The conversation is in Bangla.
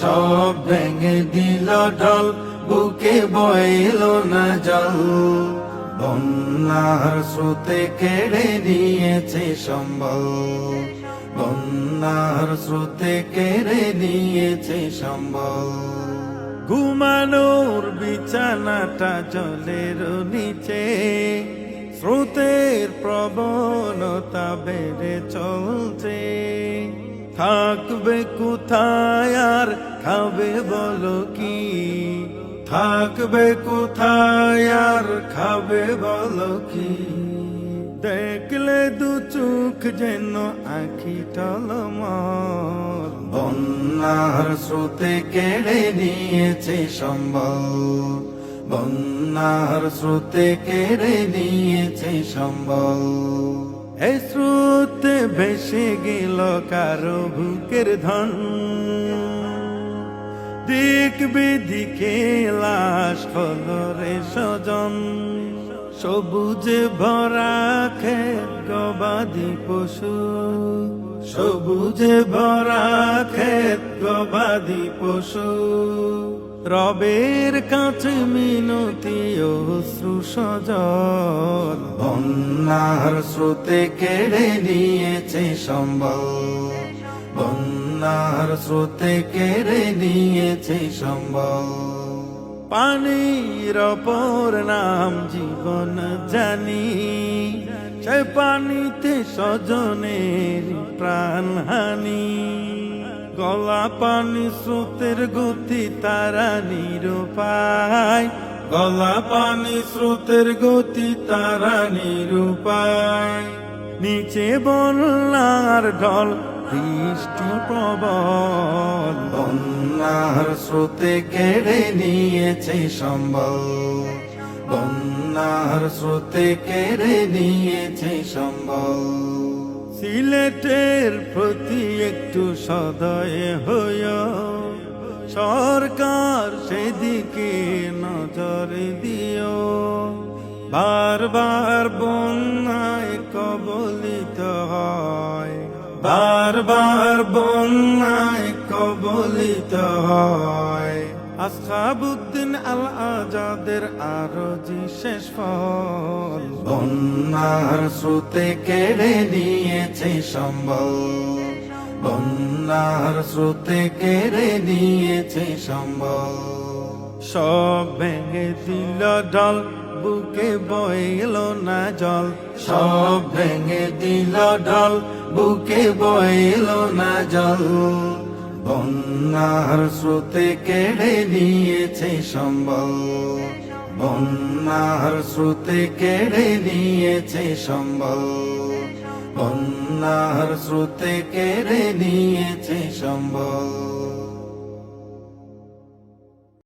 সব ভেঙে দিল ঢল, বুকে বইল না জল। বন্যার স্রোতে কেড়ে নিয়েছে সম্বল। বন্যার স্রোতে কেড়ে নিয়েছে সম্বল। ঘুমানোর বিছানাটা জলের নিচে, স্রোতের প্রবণতা বেড়ে চলছে। থাকবে কোথায় আর খাবে বলো কি? থাকবে কোথায় আর খাবে বলো কি? দেখলে দু চোখ যেন আখি টলমল। বন্যার স্রোতে কেড়ে নিয়েছে সম্বল। বন্যার স্রোতে কেড়ে নিয়েছে সম্বল। এ স্রোতে ভেসে গেল কারও বুকের ধন। দিক বিদিকে লাশ হলরে সজন সবুজে ভরা খেত গবাদি পশু। সবুজে ভরা খেত গবাদি পশু। রবের কাছে মিনতি অশ্রু সজল। বন্যার স্রোতে কেড়ে নিয়েছে সম্বল। বন্যার স্রোতে কেড়ে নিয়েছে সম্বল। পানির অপর নাম জীবন জানি। সে পানিতে স্বজনের প্রাণহানি গলা পানি স্রোতের গতি তারা নিরুপায়। গলা পানি স্রোতের গতি তারা নিরুপায়। নিচে বন্যার ঢল বৃষ্টি প্রবল, বন্যার স্রোতে কেড়ে নিয়েছে সম্বল। বন্যার স্রোতে কেড়ে নিয়েছে সম্বল। সিলেটের প্রতি একটু সদয় হইয় সরকার সেদিকে নজর দিও। বারবার বন্যায় বারবার বন্যায় কবলিত হয়। আসহাবুদ্দিন আল আজাদের আরও জি শেষ ফল। বন্যার স্রোতে কেড়ে নিয়েছে সম্বল। বন্যার স্রোতে কেড়ে নিয়েছে সম্বল। সব ভেঙে দিল ঢল। বুকে বইল না জল, সব ভেঙে দিল ঢল। বুকে বইল না জল, বন্যার স্রোতে কেড়ে নিয়েছে সম্বল। বন্যার স্রোতে কেড়ে নিয়েছে সম্বল। বন্যার স্রোতে কেড়ে নিয়েছে সম্বল।